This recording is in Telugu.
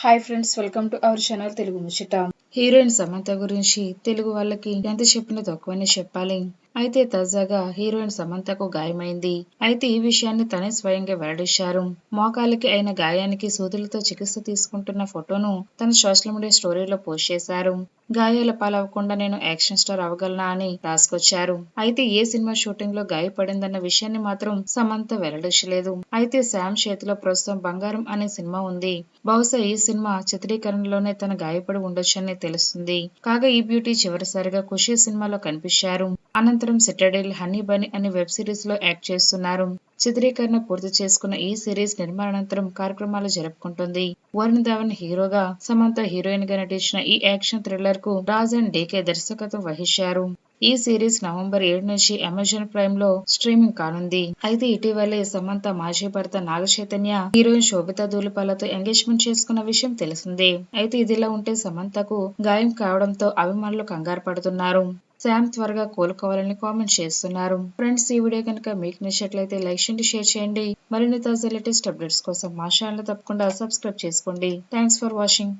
Hi friends welcome to our channel Telugu ముచ్చట హీరోయిన్ సమంత గురించి తెలుగు వాళ్ళకి ఎంత చెప్పినా తక్కువనే చెప్పాలి. అయితే తాజాగా హీరోయిన్ సమంతకు గాయమైంది. అయితే ఈ విషయాన్ని తనే స్వయంగా వెల్లడించారు. మోకాలికి అయిన గాయానికి సూదులతో చికిత్స తీసుకుంటున్న ఫోటోను తన సోషల్ మీడియా స్టోరీలో పోస్ట్ చేశారు. గాయాల పాలవకుండా నేను యాక్షన్ స్టార్ అవగలనా అని రాసుకొచ్చారు. అయితే ఏ సినిమా షూటింగ్లో గాయపడిందన్న విషయాన్ని మాత్రం సమంత వెల్లడించలేదు. అయితే శామ్ చేతిలో ప్రస్తుతం బంగారం అనే సినిమా ఉంది. బహుశా ఈ సినిమా చిత్రీకరణలోనే తన గాయపడి ఉండొచ్చని తెలుస్తుంది. కాగా ఈ బ్యూటీ చివరిసారిగా ఖుషి సినిమాలో కనిపించారు. అనంతరం సిటడెల్ హనీ బనీ అనే వెబ్ సిరీస్లో యాక్ట్ చేస్తున్నారు. చిత్రీకరణ పూర్తి చేసుకున్న ఈ సిరీస్ నిర్మాణానంతరం కార్యక్రమాలు జరుపుకుంటుంది. వరుణ్ ధవన్ హీరోగా సమంత హీరోయిన్గా నటించిన ఈ యాక్షన్ థ్రిల్లర్కు రాజ్ అండ్ డీకే దర్శకత్వం వహించారు. ఈ సిరీస్ నవంబర్ ఏడు నుంచి అమెజాన్ ప్రైమ్లో స్ట్రీమింగ్ కానుంది. అయితే ఇటీవలే సమంత మాజీ భర్త నాగ చైతన్య హీరోయిన్ శోభితా దూలిపాలతో ఎంగేజ్మెంట్ చేసుకున్న విషయం తెలిసిందే. అయితే ఇదిలా ఉంటే సమంతకు గాయం కావడంతో అభిమానులు కంగారు పడుతున్నారు. శామ్ త్వరగా కోలుకోవాలని కామెంట్ చేస్తున్నారు. ఫ్రెండ్స్ ఈ వీడియో కనుక మీకు నచ్చినట్లయితే లైక్ చేయండి షేర్ చేయండి. మరిన్ని తాజా లేటెస్ట్ అప్డేట్స్ కోసం మా ఛానల్ తప్పకుండా సబ్స్క్రైబ్ చేసుకోండి. Thanks for watching.